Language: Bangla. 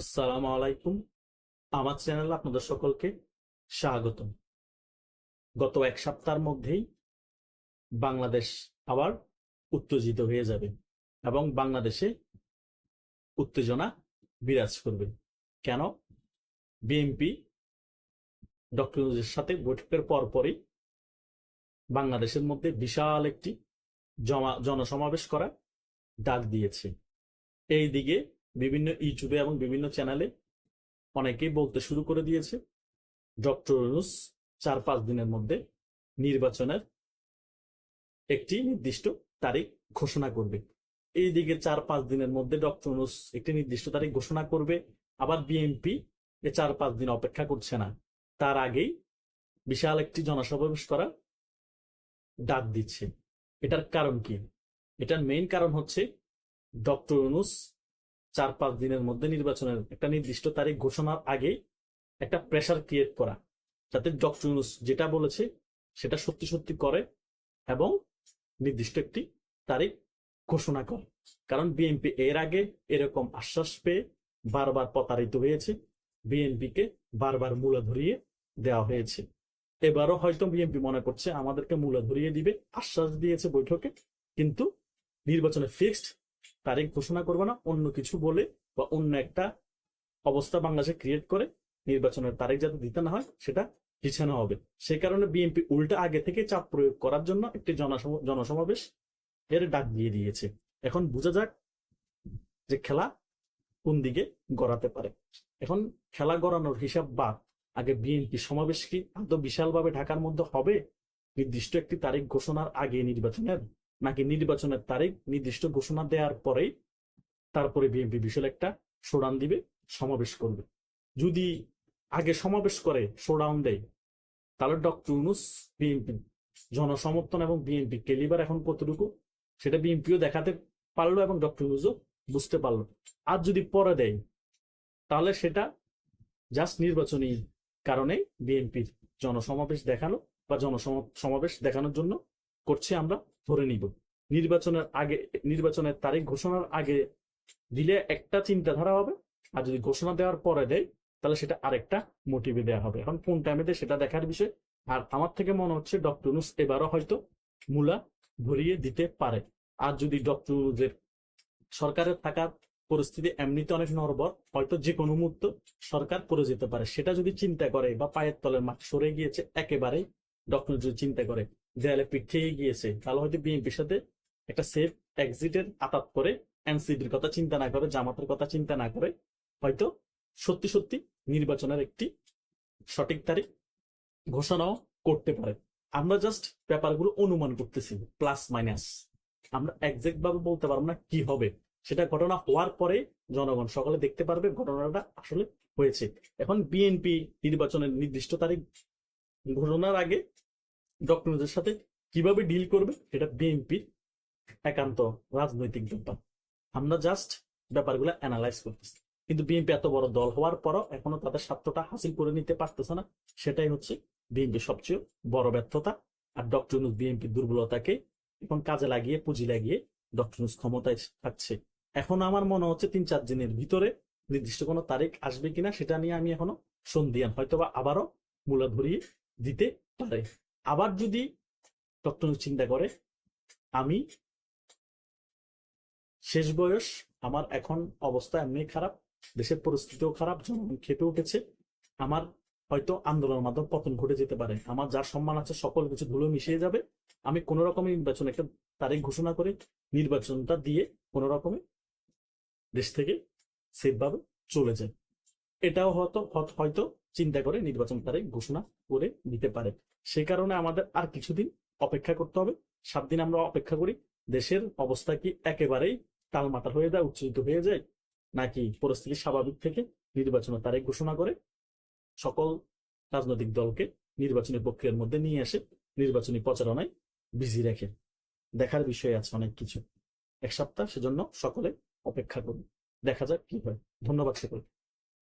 আসসালামু আলাইকুম। আমার চ্যানেলে আপনাদের সকলকে স্বাগতম। গত এক সপ্তাহের মধ্যেই বাংলাদেশ আবার উত্তেজিত হয়ে যাবে এবং বাংলাদেশে উত্তেজনা বিরাজ করবে। কেন? বিএনপি ডক্টর ইউনূসের সাথে বৈঠকের পরপরই বাংলাদেশের মধ্যে বিশাল একটি জমা জনসমাবেশ করা ডাক দিয়েছে। এই দিকে বিভিন্ন ইউটিউবে এবং বিভিন্ন চ্যানেলে অনেকেই বলতে শুরু করে দিয়েছে ডক্টর ইউনুস চার পাঁচ দিনের মধ্যে নির্বাচনের একটি নির্দিষ্ট তারিখ ঘোষণা করবে। এই দিকে চার পাঁচ দিনের মধ্যে ডক্টর ইউনুস একটি নির্দিষ্ট তারিখ ঘোষণা করবে, আবার বিএনপি এ চার পাঁচ দিন অপেক্ষা করছে না। তার আগেই বিশাল একটি জনসমাবেশ করা ডাক দিচ্ছে। এটার কারণ কি? এটার মেইন কারণ হচ্ছে ডক্টর ইউনুস চার পাঁচ দিনের মধ্যে নির্বাচনের একটা নির্দিষ্ট তারিখ ঘোষণার আগে একটা প্রেশার ক্রিয়েট করা। যাতে ডক্টর ইউনুস যেটা বলেছে সেটা সত্যি সত্যি করে এবং নির্দিষ্ট একটি তারিখ ঘোষণা করে। কারণ বিএনপি এর আগে এরকম আশ্বাস পেয়ে বারবার প্রতারিত হয়েছে। বিএনপিকে বারবার মূলা ধরিয়ে দেওয়া হয়েছে। এবারও হয়তো বিএনপি মনে করছে আমাদেরকে মূলা ধরিয়ে দিবে, আশ্বাস দিয়েছে বৈঠকে, কিন্তু নির্বাচনে ফিক্সড তারিখ ঘোষণা করবে না, অন্য কিছু বলে বা অন্য একটা অবস্থা বাংলাদেশে ক্রিয়েট করে নির্বাচনের তারিখ যাতে দিতে না হয়, সেটা পিছানো হবে। সেই কারণে বিএনপি উল্টা আগে থেকে চাপ প্রয়োগ করার জন্য একটি জনসম- জনসমাবেশ এর ডাক দিয়ে দিয়েছে। এখন বোঝা যাক যে খেলা কোন দিকে গড়াতে পারে। এখন খেলা গড়ানোর হিসাব বা আগে বিএনপি সমাবেশ কি এত বিশালভাবে ঢাকার মধ্যে হবে? নির্দিষ্ট একটি তারিখ ঘোষণার আগে নির্বাচনের নাকি নির্বাচনের তারিখ নির্দিষ্ট ঘোষণা দেওয়ার পরেই তারপরে বিএনপি বিশাল একটা শোডাউন দিবে, সমাবেশ করবে। যদি আগে সমাবেশ করে শোডাউন দেয়, তাহলে ডক্টর ইউনুস বিএনপি, জনসমর্থন এবং বিএনপি কেলিবার এখন কতটুকু, সেটা বিএনপিও দেখাতে পারল এবং ডক্টর ইউনুসও বুঝতে পারল। আর যদি পরে দেয়, তাহলে সেটা জাস্ট নির্বাচনী কারণে বিএনপির জনসমাবেশ দেখানো বা জনসমাবেশ দেখানোর জন্য করছে আমরা, ধরে নিব। নির্বাচনের আগে, নির্বাচনের তারিখ ঘোষণার আগে দিলে একটা চিন্তাধারা হবে, আর যদি ঘোষণা দেওয়ার পরে দেয়, তাহলে সেটা আরেকটা মোটিভে দেওয়া হবে। এখন কোন টাইমে দেয় সেটা দেখার বিষয়। আর আমার থেকে মনে হচ্ছে ডক্টর নুস এবারও হয়তো মূলা ভরিয়ে দিতে পারে। আর যদি ডক্টর সরকারের থাকার পরিস্থিতি এমনিতে অনেক নরবর হয়তো যে কোনো মুহূর্ত সরকার পড়ে যেতে পারে। সেটা যদি চিন্তা করে বা পায়ের তলের মাঠ সরে গিয়েছে, একেবারেই ডক্টর যদি চিন্তা করে দেয়ালে পিঠ গিয়েছে তাহলে হয়তো বিএনপির সাথে একটা সেফ এক্সিটের আতাত করে এনসিপির কথা চিন্তা না করে, জামাতের কথা চিন্তা না করে হয়তো সত্যি সত্যি নির্বাচনের একটি সঠিক তারিখ ঘোষণাও করতে পারে আমরা জাস্ট ব্যাপারগুলো অনুমান করতেছি প্লাস মাইনাস আমরা একজ্যাক্ট ভাবে বলতে পারব না কি হবে। সেটা ঘটনা হওয়ার পরে জনগণ সকলে দেখতে পারবে ঘটনাটা আসলে হয়েছে। এখন বিএনপি নির্বাচনের নির্দিষ্ট তারিখ ঘোষণার আগে ডক্টর ইউনূসের সাথে কীভাবে ডিল করবে সেটা বিএনপির একান্ত রাজনৈতিক ব্যাপার আমরা জাস্ট ব্যাপারগুলো অ্যানালাইজ করতেছি। কিন্তু বিএনপি এত বড় দল হওয়ার পরও এখনও তাদের স্বার্থটা হাসিল করে নিতে পারতেছে না। সেটাই হচ্ছে বিএনপির সবচেয়ে বড় ব্যর্থতা। আর ডক্টর ইউনুস বিএনপির দুর্বলতাকে এখন কাজে লাগিয়ে, পুঁজি লাগিয়ে ডক্টর ইউনুস ক্ষমতায় থাকছে। এখন আমার মনে হচ্ছে তিন চার দিনের ভিতরে নির্দিষ্ট কোনো তারিখ আসবে কিনা সেটা নিয়ে আমি এখনও সন্দিয়ান হয়তোবা আবারও মূলা ধরিয়ে দিতে পারে। আবার যদি ডক্টর চিন্তা করে, আমি শেষ বয়স, আমার এখন অবস্থা এমনি খারাপ, দেশের পরিস্থিতিও খারাপ, জনগণ খেপে উঠেছে, আমার হয়তো আন্দোলনের মাধ্যমে পতন ঘটে যেতে পারে। আমার যার সম্মান আছে, সকল কিছু ধুলো মিশিয়ে যাবে। আমি কোন রকমের নির্বাচন একটা তারিখ ঘোষণা করে নির্বাচনটা দিয়ে কোন রকমে দেশ থেকে সেফভাবে চলে যায় এটাও হয়তো হয়তো চিন্তা করে নির্বাচন তারিখ ঘোষণা করে দিতে পারে। সে কারণে আমাদের আর কিছুদিন অপেক্ষা করতে হবে। সাত দিন আমরা অপেক্ষা করি, দেশের অবস্থা কি একেবারেই টালমাটাল হয়ে যায় উচ্চরিত হয়ে যায়, নাকি পরিস্থিতি স্বাভাবিক থেকে নির্বাচনের তারিখ ঘোষণা করে সকল রাজনৈতিক দলকে নির্বাচনী প্রক্রিয়ার মধ্যে নিয়ে আসে নির্বাচনী প্রচারণায় বিজি রাখে দেখার বিষয় আছে অনেক কিছু। এক সপ্তাহ সেজন্য সকলে অপেক্ষা করুন। দেখা যাক কি হয়। ধন্যবাদ সকলকে।